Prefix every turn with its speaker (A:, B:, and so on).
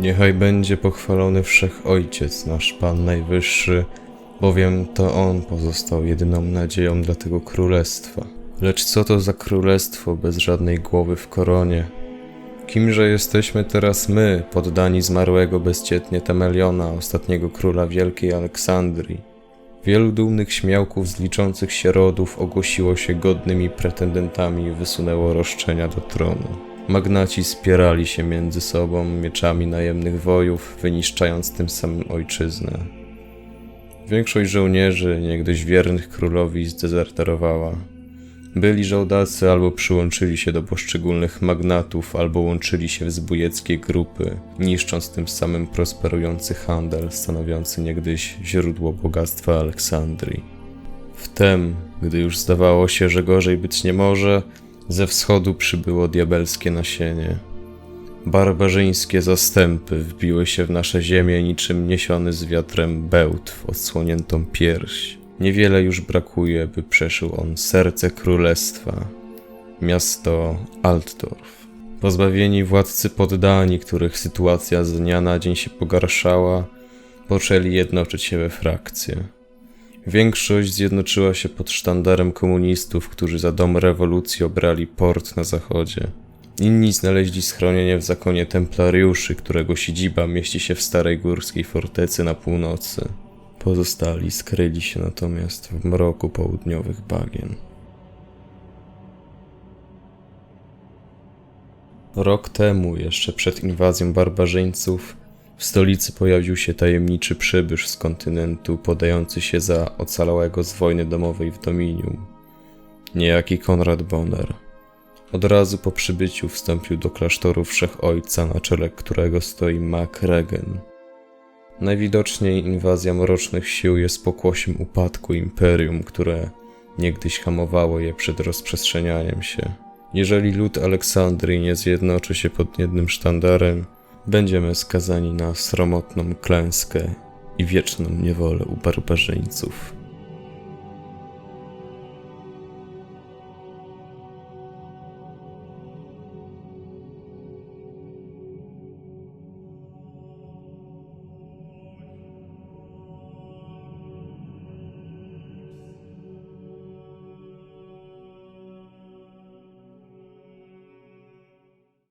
A: Niechaj będzie pochwalony Wszechojciec, nasz Pan Najwyższy, bowiem to On pozostał jedyną nadzieją dla tego królestwa. Lecz co to za królestwo bez żadnej głowy w koronie? Kimże jesteśmy teraz my, poddani zmarłego bezcietnie Temeliona, ostatniego króla Wielkiej Aleksandrii? Wielu dumnych śmiałków z liczących się rodów ogłosiło się godnymi pretendentami i wysunęło roszczenia do tronu. Magnaci spierali się między sobą mieczami najemnych wojów, wyniszczając tym samym ojczyznę. Większość żołnierzy, niegdyś wiernych królowi, zdezerterowała. Byli żołdacy albo przyłączyli się do poszczególnych magnatów, albo łączyli się w zbójeckie grupy, niszcząc tym samym prosperujący handel, stanowiący niegdyś źródło bogactwa Aleksandrii. Wtem, gdy już zdawało się, że gorzej być nie może, ze wschodu przybyło diabelskie nasienie. Barbarzyńskie zastępy wbiły się w nasze ziemię niczym niesiony z wiatrem bełt w odsłoniętą pierś. Niewiele już brakuje, by przeszył on serce królestwa, miasto Altdorf. Pozbawieni władcy poddani, których sytuacja z dnia na dzień się pogarszała, poczęli jednoczyć się we frakcje. Większość zjednoczyła się pod sztandarem komunistów, którzy za dom rewolucji obrali port na zachodzie. Inni znaleźli schronienie w zakonie templariuszy, którego siedziba mieści się w starej górskiej fortecy na północy. Pozostali skryli się natomiast w mroku południowych bagien. Rok temu, jeszcze przed inwazją barbarzyńców, w stolicy pojawił się tajemniczy przybysz z kontynentu podający się za ocalałego z wojny domowej w Dominium. Niejaki Konrad Bonner. Od razu po przybyciu wstąpił do klasztoru Wszechojca, na czele którego stoi Mac Regen. Najwidoczniej inwazja mrocznych sił jest pokłosiem upadku imperium, które niegdyś hamowało je przed rozprzestrzenianiem się. Jeżeli lud Aleksandrii nie zjednoczy się pod jednym sztandarem, będziemy skazani na sromotną klęskę i wieczną niewolę u barbarzyńców.